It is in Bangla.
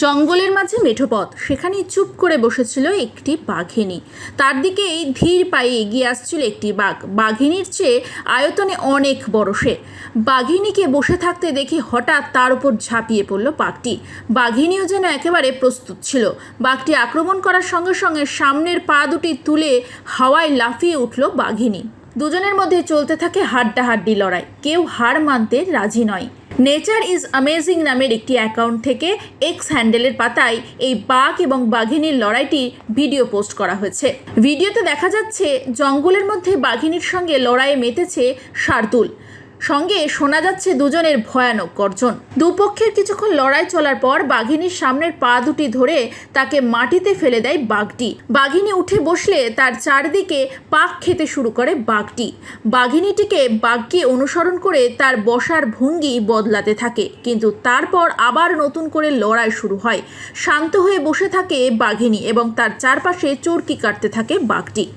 জঙ্গলের মাঝে মেঠোপথ। সেখানে চুপ করে বসেছিল একটি বাঘিনী। তার দিকেই ধীর পায়ে এগিয়ে আসছিল একটি বাঘ। বাঘিনীর চেয়ে আয়তনে অনেক বড় সে। বাঘিনীকে বসে থাকতে দেখে হঠাৎ তার উপর ঝাঁপিয়ে পড়ল বাঘটি। বাঘিনীও যেন একেবারে প্রস্তুত ছিল। বাঘটি আক্রমণ করার সঙ্গে সঙ্গে সামনের পা দুটি তুলে হাওয়ায় লাফিয়ে উঠল বাঘিনী। দুজনের মধ্যে চলতে থাকে হাড্ডাহাড্ডি লড়াই। কেউ হার মানতে রাজি নয়। নেচার ইজ আমেজিং নামের একটি অ্যাকাউন্ট থেকে এক্স হ্যান্ডেলের পাতায় এই বাঘ এবং বাঘিনীর লড়াইটি ভিডিও পোস্ট করা হয়েছে। ভিডিওতে দেখা যাচ্ছে, জঙ্গলের মধ্যে বাঘিনীর সঙ্গে লড়াইয়ে মেতেছে শার্দুল সঙ্গে শোনা যাচ্ছে দুজনের ভয়ানক গর্জন। দুপক্ষের কিছুক্ষণ লড়াই চলার পর বাঘিনীর সামনের পা দুটি ধরে তাকে মাটিতে ফেলে দেয় বাঘটি। বাঘিনী উঠে বসলে তার চারদিকে পাক খেতে শুরু করে বাঘটি। বাঘিনীটিকে বাঘকে অনুসরণ করে তার বসার ভঙ্গি বদলাতে থাকে। কিন্তু তারপর আবার নতুন করে লড়াই শুরু হয়। শান্ত হয়ে বসে থাকে বাঘিনী এবং তার চারপাশে চরকি কাটতে থাকে বাঘটি।